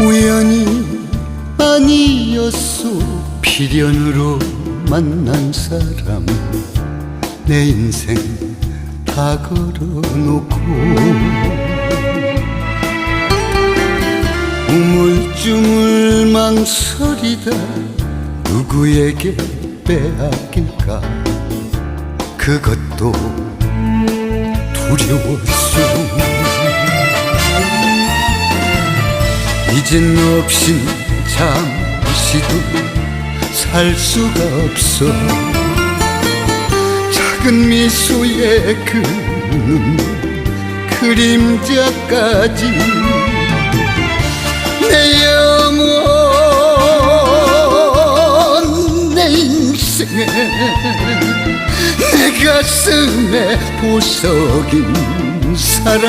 우연이 아니었소. 필연으로 만난 사람 내 인생 다 걸어놓고 우물쭈물 망설이다 누구에게 빼앗길까? 그것도 두려웠소 너 없인 잠시도 살 수가 없어. 작은 미소의 그눈 그림자까지 내 영원 내 인생에 내 가슴에 보석인 사랑